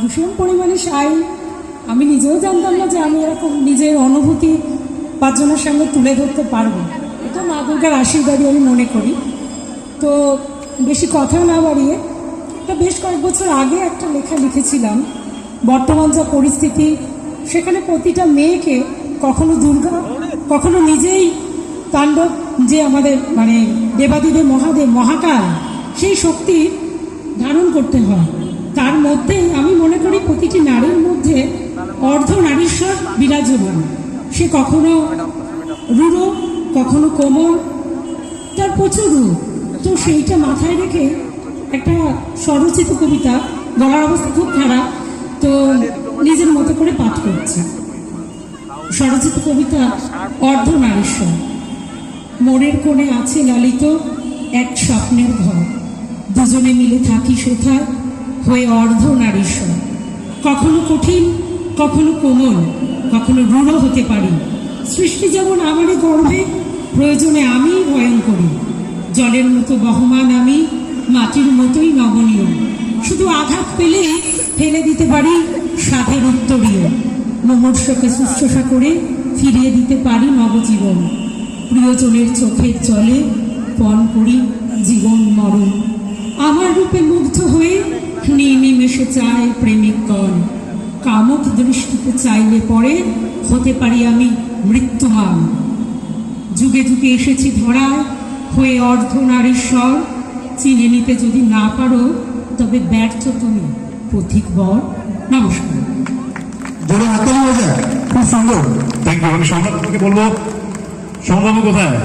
ভীষণ পরিমাণে সাই আমি নিজেও জানতাম না যে আমি এরকম নিজের অনুভূতি পাঁচজনের সঙ্গে তুলে ধরতে পারব। এটা মা দুর্গার আশীর্বাদই আমি মনে করি। তো বেশি কথা না বাড়িয়ে এটা বেশ কয়েক বছর আগে একটা লেখা লিখেছিলাম, বর্তমান যা পরিস্থিতি, সেখানে প্রতিটা মেয়েকে কখনো দুর্গা, কখনো নিজেই তাণ্ডব যে আমাদের মানে দেবাদিদেব মহাদেব মহাকাল, সেই শক্তি ধারণ করতে হয় তার মধ্যেই আমি মনে করি প্রতিটি নারীর মধ্যে অর্ধ নারীশ্বর বিরাজমান। সে কখনো রূঢ়, কখনো কোমল, তার প্রচুর রূপ। তো সেইটা মাথায় রেখে একটা স্বরচিত কবিতা গলার অবস্থা খুব খারাপ, তো নিজের মতো করে পাঠ করছে। স্বরচিত কবিতা অর্ধ নারীশ্বর। মোড়ের কোণে আছে লালিত এক স্বপ্নের ঘর। দুজনে মিলে থাকি সেথায় হয়ে অর্ধ নারীশ্বর। কখনো কঠিন, কখনো কোমল, কখনো রূঢ় হতে পারি। সৃষ্টি যেমন আমারই গর্ভে, প্রয়োজনে আমি ভয়ন করি। জলের মতো বহমান আমি, মাটির মতোই নমনীয়। শুধু আঘাত পেলে ফেলে দিতে পারি সাধের উত্তরীয়। মুমূর্ষকে শুশ্রূষা করে ফিরিয়ে দিতে পারি নবজীবন। প্রিয়জনের চোখের জলে পণ করি জীবন মরণ। আমার রূপে মুগ্ধ হয়ে চায় প্রেমিকগণ কামক দৃষ্টিতে চাইলে পরে হতে পারি আমি মৃত্যুমান যুগে যুগে এসেছি ধরায়, হয়ে অর্ধ নারীশ্বর চিনে নিতে যদি না পারো, তবে ব্যর্থ তুমি পথিক বর। নমস্কার। জোরে হাতে খুব সুন্দর। থ্যাংক ইউ আমি সম্রাটকে বলব। সংগ্রাম কোথায়?